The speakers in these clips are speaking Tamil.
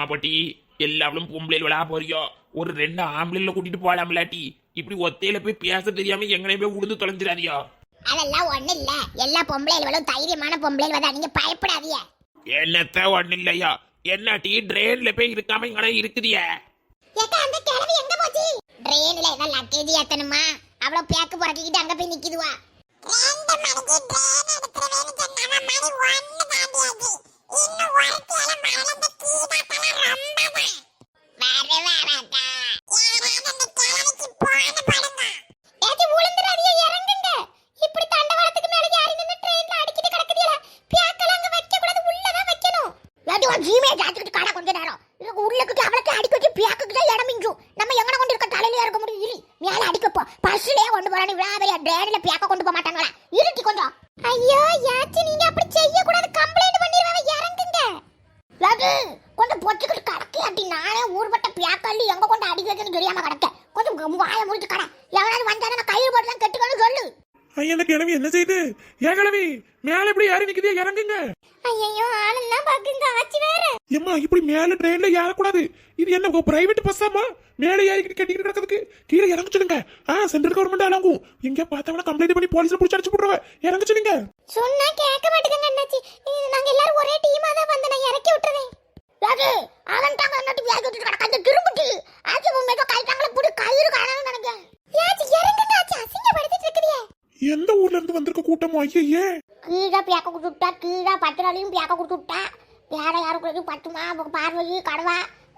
ஏமா பாட்டி. எல்லாவளும் பொம்பளையில் விழா போறியோ? ஒரு ரெண்டு ஆம்பளைல கூட்டிட்டு போலாம்லாட்டி இப்படி ஒத்தையில போய் பேச தெரியாம எங்கனே போய் உளுந்து தொலைஞ்சிடாதியோ. அதெல்லாம் ஒண்ணு இல்ல. எல்லா பொம்பளைகளும் தைரியமான பொம்பளைகள் தான். நீங்க பயப்படாதீங்க. என்னத்த ஒண்ணு இல்லையா? என்ன டீ ட்ரெயின்ல போய் இருக்காம இங்கே இருக்குதியே? அந்த கிழவி எங்க போச்சு? ட்ரெயின்ல ஏதோ லக்கேஜ் ஏத்தணுமா? அவ்வளவு பேக்கு புறக்கிக்கிட்டு அங்க போய் நிக்குதுவா. ரெண்டு மணிக்கு ட்ரெயின் எடுத்துருவேன்னு ஏடி ஒரு ஜிமே ஜாத்துக்கிட்டு கொஞ்ச நேரம். இதுக்கு உள்ளுக்கு அவளுக்கு அடிக்க வச்சு பேக்குக்கு தான் இடம் மிஞ்சும். நம்ம எங்கன கொண்டு இருக்க தலையில இருக்க முடியும். இரு மேல அடிக்கப்போ பஸ்லயே கொண்டு போறானு. விழாவரியா ட்ரெயின்ல பேக்க கொண்டு போக மாட்டாங்களா? இருட்டி கொஞ்சம். ஐயோ யாச்சு நீங்க அப்படி செய்ய கூடாது கம்ப்ளைண்ட் பண்ணிடுவாங்க இறங்குங்க. லகு கொஞ்சம் பொச்சுக்கிட்டு கிடக்கையாட்டி நானே ஊர்பட்ட பேக்கல்லி எங்க கொண்டு அடிக்க வைக்கணும்னு தெரியாம கிடக்க கொஞ்சம் வாயை முடிச்சு கடை. எவனாவது வந்தாலும் நான் கயிறு போட்டு தான் கெட்டுக்கணும் சொல்லு ஐயா அந்த கிழவி என்ன செய்யுது ஏன் கிழவி மேல இப்படி யாரும் நிக்குதே இறங்குங்க. ஐயோ ஆனந்தா பாக்குங்க ஆச்சு வேற. ஏம்மா இப்படி மேல ட்ரெயின்ல ஏறக்கூடாது. இது என்ன பிரைவேட் பஸ்ஸாமா மேலே ஏறிக்கிட்டு கட்டிக்கிட்டு கிடக்குதுக்கு கீழே இறங்க சொல்லுங்க. ஆ சென்ட்ரல் கவர்மெண்ட் அலங்கும் எங்க பார்த்தவன கம்ப்ளைண்ட் பண்ணி போலீஸ்ல புடிச்சு அடிச்சு போடுறவ இறங்க சொல்லுங்க. சொன்னா கேட்க மாட்டேங்க அண்ணாச்சி நாங்க எல்லாரும் ஒரே டீமா தான் வந்து நான் இறக்கி விட்டுறேன் யாரு அவன்ட்டாங்க அண்ணாட்டி வியாதி விட்டுட்டு கிடக்க அந்த திரும்பிட்டு ஆச்சு உண்மையோ கைட்டாங்கள புடி கயிறு காணணும் நினைக்கிறேன் யாச்சு இறங்குங்க ஆச்சு அசிங்கப்படுத்திட்டு இருக்கிறியே எந்த ஊர்ல இருந்து வந்திருக்க கூட்டமோ ஐயே கீழே பியாக்க கொடுத்து விட்டா கீழே பத்திராலையும் பியாக்க கொடுத்து விட்டா வேற யாருக்குள்ளயும் பட்டுமா பார்வதி கடவா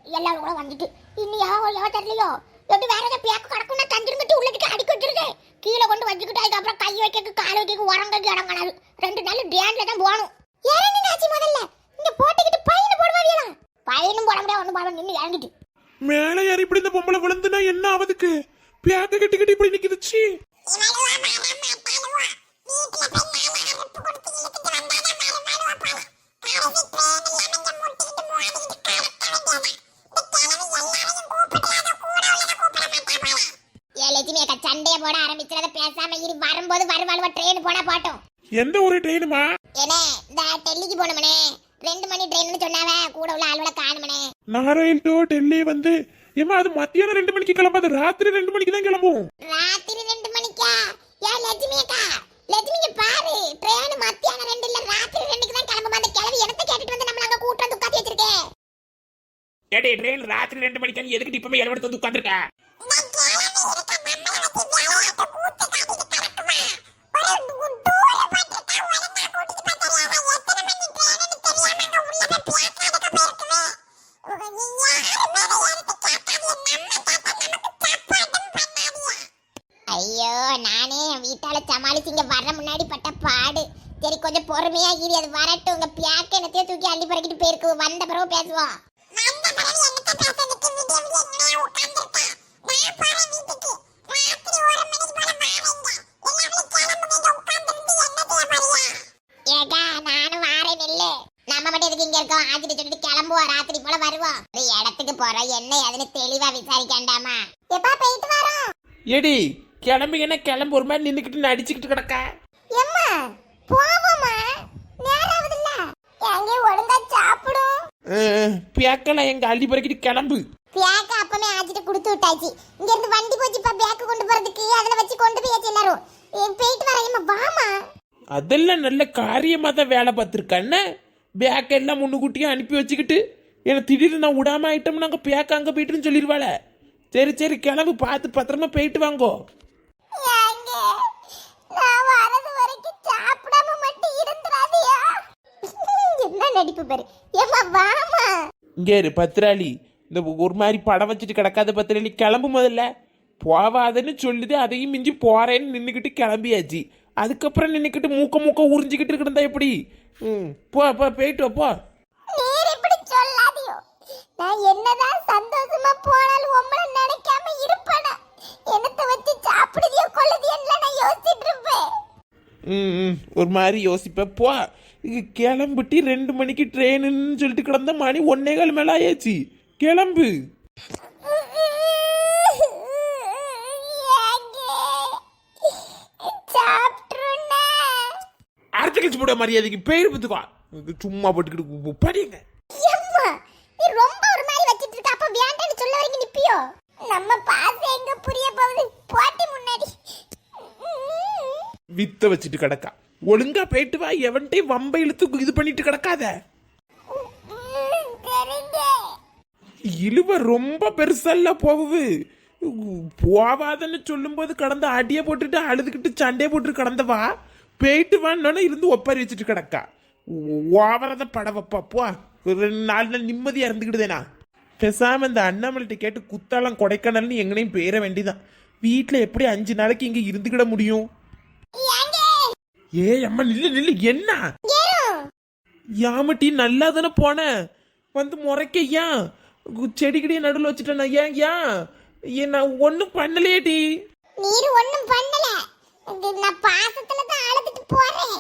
எல்லாரும் கூட வந்துட்டு. இன்னும் எவ எவ தெரியலையோ? எப்படி வேற ஏதாவது பியாக்க கிடக்கும்னா தந்திருங்கிட்டு உள்ளதுக்கு அடிக்க வச்சிருக்கேன் கீழே கொண்டு வச்சுக்கிட்டு அதுக்கப்புறம் கை வைக்க கால் வைக்க உரங்கக்கு இடம் காணாது. ரெண்டு நாள் டேன்ல தான் போகணும். இறங்குங்க ஆச்சு முதல்ல. இங்க போட்டுக்கிட்டு பையனு போடுவாங்க பையனும் போட முடியாது ஒன்றும் போட நின்று இறங்கிட்டு. மேல ஏறி இப்படி இந்த பொம்பளை விழுந்துனா என்ன ஆகுதுக்கு பேக்க கட்டிக்கிட்டு இப்படி நிக்குதுச்சு சண்டைய போட ஆரம்பிச்சிடாத பேசாம இரு வரும்போது வருவாளுவ ட்ரெயின் போனா போட்டோம் எந்த ஒரு ட்ரெயினுமா ஏனே இந்த டெல்லிக்கு போனமனே. ரெண்டு மணி ட்ரெயின்னு சொன்னாவ கூட உள்ள ஆளுவல காணுமனே. நாராயண் டு டெல்லி வந்து ஏமா அது மத்தியானம் ரெண்டு மணிக்கு கிளம்பாது ராத்திரி ரெண்டு மணிக்கு தான் கிளம்பும். ராத்திரி ரெண்டு மணிக்கா? ஏ லட்சுமி அக்கா லட்சுமிங்க பாரு ட்ரெயின் மத்தியானம் ரெண்டு இல்ல ராத்திரி ரெண்டுக்கு தான் கிளம்புமா? அந்த கிளவி எனத்தை கேட்டுட்டு வந்து நம்மள அங்க கூட்டம் வந்து உட்காந்து வச்சிருக்கேன் ஏடே ட்ரெயின் ராத்திரி ரெண்டு மணிக்கு எதுக்கு இப்பவே இளவெடுத்து வந்து உட்காந்துருக்கேன் சமாளிச்சு இங்க வர முன்னாடி பட்ட பாடு. சரி கொஞ்சம் பொறுமையா இரு அது வரட்டும். உங்க பியாக்க என்னத்தையும் தூக்கி அள்ளி பறக்கிட்டு போயிருக்கு. வந்த பிறகு பேசுவோம். கிளம்புவோம். ராத்திரி போல வருவோம். இடத்துக்கு போறோம். என்ன அதுன்னு தெளிவா விசாரிக்காண்டாமா? எப்பா போயிட்டு வரோம். ஏடி கிளம்பி என்ன கிளம்பு ஒரு மாதிரி நின்றுக்கிட்டு நடிச்சுக்கிட்டு கிடக்க. எம்மா போவோமா நேரம் ஆகுதுல்ல எங்க ஒழுங்கா சாப்பிடும். பேக்கெல்லாம் எங்க அள்ளி பறக்கிட்டு கிளம்பு. பேக்க அப்பமே ஆச்சிட்டு கொடுத்து விட்டாச்சு. இங்க இருந்து வண்டி போச்சுப்பா பேக்கு கொண்டு போறதுக்கு. அதுல வச்சு கொண்டு போயாச்சு எல்லாரும். போயிட்டு வரேன் வாமா அதெல்லாம் நல்ல காரியமா தான் வேலை பார்த்துருக்கண்ணே பேக் எல்லாம் முன்னுக்கூட்டியே அனுப்பி வச்சுக்கிட்டு எனக்கு திடீர்னு நான் விடாம ஆயிட்டோம் நாங்கள் பேக்க அங்கே போயிட்டுன்னு சொல்லிடுவாள சரி சரி கிளம்பு பார்த்து பத்திரமா போயிட்டு வாங்கோ ஏங்க நான் வரது வரைக்கும் சாப்பிடாம மட்டும் இருந்துறாதியா என்ன நடிப்பு பாரு. ஏம்மா வாமா இங்கே இரு பத்திராளி. இந்த ஒரு மாதிரி படம் வச்சுட்டு கிடக்காத பத்திராளி கிளம்பு முதல்ல. போவாதன்னு சொல்லுது அதையும் மிஞ்சி போறேன்னு நின்றுக்கிட்டு கிளம்பியாச்சு. அதுக்கப்புறம் நின்றுக்கிட்டு மூக்க மூக்க உறிஞ்சிக்கிட்டு இருக்கிறதா எப்படி? ம் போ போ போயிட்டு போ. நீர் இப்படி சொல்லாதியோ. நான் என்னதான் சந்தோஷமா போனாலும் உம்மள நினைக்காம இருப்பேனா? என்னத்தை வச்சு சாப்பிடுதியோ கொள்ளுதியோ நான் யோசிச்சுட்டு இருப்பேன். ம் ம், ஒரு மாதிரி யோசிப்பேன். போ. கிளம்பிட்டு ரெண்டு மணிக்கு ட்ரெயினுன்னு சொல்லிட்டு கிடந்த மணி ஒன்னே கால் மேலே ஆயாச்சு. கிளம்பு. அரைச்சு போட மரியாதைக்கு பேர் பத்துக்கா. சும்மா போட்டுக்கிட்டு படிங்க ரொம்ப ஒரு மாதிரி வச்சிட்டு இருக்க. அப்ப வேண்டாம்னு சொல்ல வரைக்கும் நிப்பியோ? நம்ம பாச எங்க புரிய போகுது? போட்டி முன்னாடி. வித்த வச்சிட்டு கிடக்கா. ஒழுங்கா போயிட்டு வா எவன்ட்டையும் வம்ப இழுத்து இது பண்ணிட்டு கிடக்காத. இழுவ ரொம்ப பெருசல்ல போகுது. போவாதன்னு சொல்லும்போது கடந்த அடியை போட்டுட்டு அழுதுகிட்டு சண்டையை போட்டு கடந்தவா? போயிட்டு வான்னு இருந்து ஒப்பாரி வச்சுட்டு கிடக்கா. ஓவரத பட வைப்பா போ. ஒரு ரெண்டு நாலு நாள் நிம்மதியா இருந்துக்கிட்டுதேனா பேசாம இந்த அண்ணாமலைட்ட கேட்டு குத்தாலம் கொடைக்கானல்னு எங்கனையும் பேர வேண்டிதான். வீட்டில் எப்படி அஞ்சு நாளைக்கு இங்க இருந்துக்கிட முடியும்? ஏ அம்மா நில்லு நில்லு என்ன? யாமட்டி நல்லா தானே போனேன் வந்து முறைக்க ஏன்? செடி கிடிய நடுவில் வச்சுட்டேன் ஏன் ஏன்? நான் ஒன்றும் பண்ணலையேடி நீர் ஒண்ணும் பண்ணல. நான் பாசத்துல தான் அழுதுட்டு போறேன்.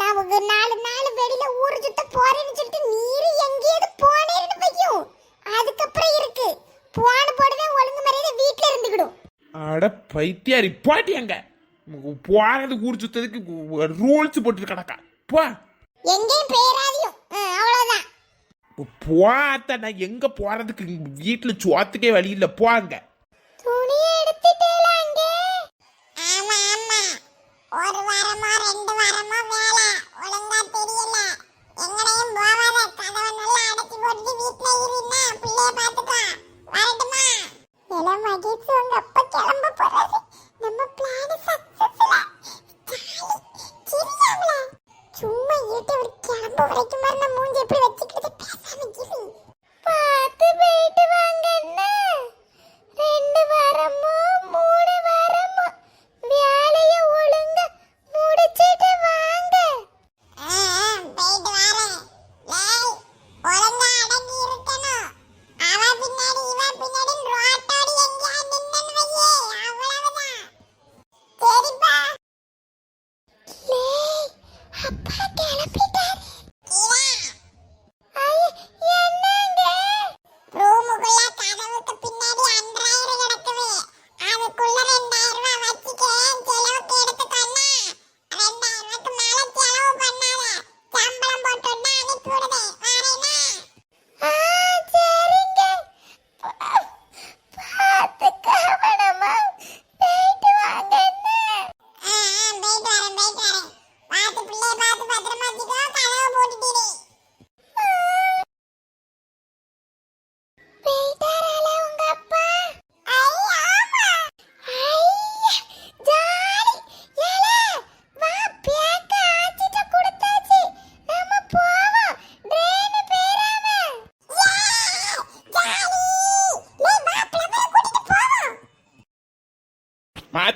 நான் நாலு நாள் வெளியில ஊரு சுத்த போறேன்னு சொல்லிட்டு நீர் எங்கேயாவது போனேன்னு வையும் அதுக்கப்புறம் இருக்கு. போன போடவே ஒழுங்கு மரியாதை வீட்டுல இருந்துக்கிடும். அட பைத்தியாரி பாட்டி அங்க. போறது ஊர் சுத்ததுக்கு ரூல்ஸ் போட்டு கிடக்கா போ. எங்கேயும் பேராதியும் அவ்வளவுதான். போத்த நான் எங்க போறதுக்கு வீட்டுல சோத்துக்கே வழி இல்ல. போங்க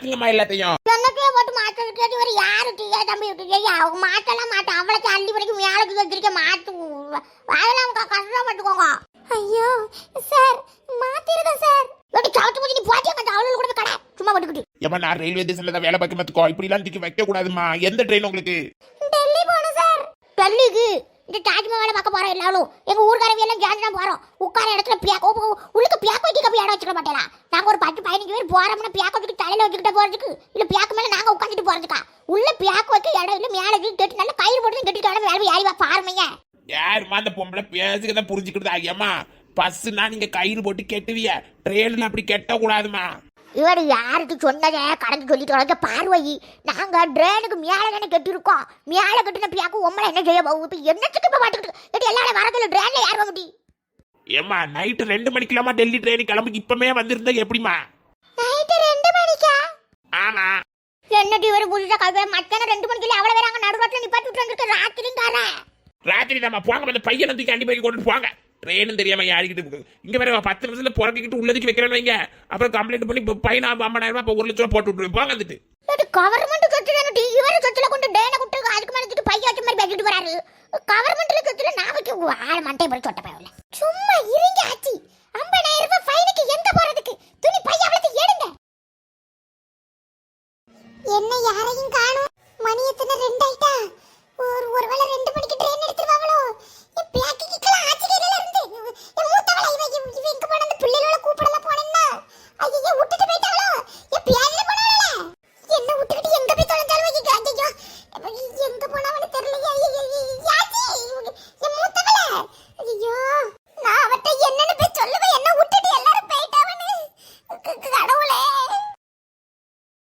மாத்துங்கம்மா எல்லாத்தையும்? சொன்னக்கே போட்டு மாற்றது கேட்டு வர யாரு டீயா தம்பி விட்டு அவங்க மாட்டலாம் மாட்டேன் அவளுக்கு அள்ளி வரைக்கும் மேலே வச்சிருக்க அதெல்லாம் க- கஷ்டப்பட்டுக்கோங்க ஐயோ சார் மாத்திருக்கேன் சார் எப்படி சவுத்து முடிச்சு நீ போச்சு அந்த அவளுக்கு கூட போய் கடை. சும்மா போட்டுக்கிட்டு ஏமா நான் ரயில்வே ஸ்டேஷன்ல தான் வேலை பார்க்க பார்த்துக்கோ. இப்படிலாம் தூக்கி வைக்க கூடாதுமா எந்த ட்ரெயின் உங்களுக்கு? டெல்லி போகணும் சார் டெல்லிக்கு. இந்த தாஜ்மஹாலை பார்க்க போறோம் எல்லாரும். எங்க ஊர்க்காரவி எல்லாம் சேர்ந்து தான் போறோம். உட்கார இடத்துல பியாக் உள்ளுக்கு பியாக் வைக்க கப்பி இடம் வச்சுக்க மாட்டேனா? நாங்க ஒரு பத்து பதினஞ்சு பேர் போறோம்னா பியாக் வச்சுட்டு தலையில வச்சுக்கிட்ட போறதுக்கு இல்ல பியாக் மேல நாங்க உட்காந்துட்டு போறதுக்கா? உள்ள பியாக் வைக்க இடம் இல்ல மேல கெட்டு நல்லா கயிறு போட்டு கெட்டிட்டு வேலை வேலை யாரி வா பாருமைய யாருமா அந்த பொம்பளை பேசுகிறத புரிஞ்சுக்கிறது? ஐயம்மா பஸ்ஸுனா நீங்க கயிறு போட்டு கெட்டுவிய. ட்ரெயின்ல அப்படி கெட்ட கூடாதுமா இவர் யாருக்கு சொன்னதே கடந்து சொல்லிட்டு வளர்க்க பார்வை நாங்க ட்ரெயினுக்கு மேல தானே கட்டிருக்கோம் மேல கட்டின பியாக்கு உம்மளை என்ன செய்ய போகும் இப்ப என்னத்துக்கு இப்ப பாட்டுக்கிட்டு எல்லாரும் வரதுல ட்ரெயின்ல யார் வர முடியும் ஏம்மா நைட்டு ரெண்டு மணிக்கெல்லாமா டெல்லி ட்ரெயின் கிளம்பி இப்பமே வந்திருந்தா எப்படிமா நைட்டு ரெண்டு மணிக்கா? ஆமா. என்னடி ஒரு புதுசா கல்வி மத்தியானம் ரெண்டு மணிக்கு அவ்வளவு வேற அங்க நடு ரோட்ல நிப்பாட்டி விட்டு வந்திருக்க ராத்திரியும் காரேன் ராத்திரி தாம்மா போங்க அந்த பையனை தூக்கி அண்டி போய் கொண்டு போங்க. ட்ரெயினும் தெரியாம யாருக்கிட்டு இங்க வேற பத்து நிமிஷத்துல புறக்கிட்டு உள்ளதுக்கு வைக்கிறேன்னு வைங்க. அப்புறம் கம்ப்ளைண்ட் பண்ணி பையனா ஐம்பதாயிரம் ரூபாய் ஒரு லட்சம் போட்டு விட்டுருவேன். போங்க வந்துட்டு. கவர்மெண்ட் தானே இவர சொத்துல கொண்டு டேன குட்டு அதுக்கு மேல தூக்கி பைய வச்ச மாதிரி பேசிட்டு வராரு கவர்மெண்ட்ல சொத்துல நான் வைக்க ஆள் மண்டை போய் சொட்ட பயவில்லை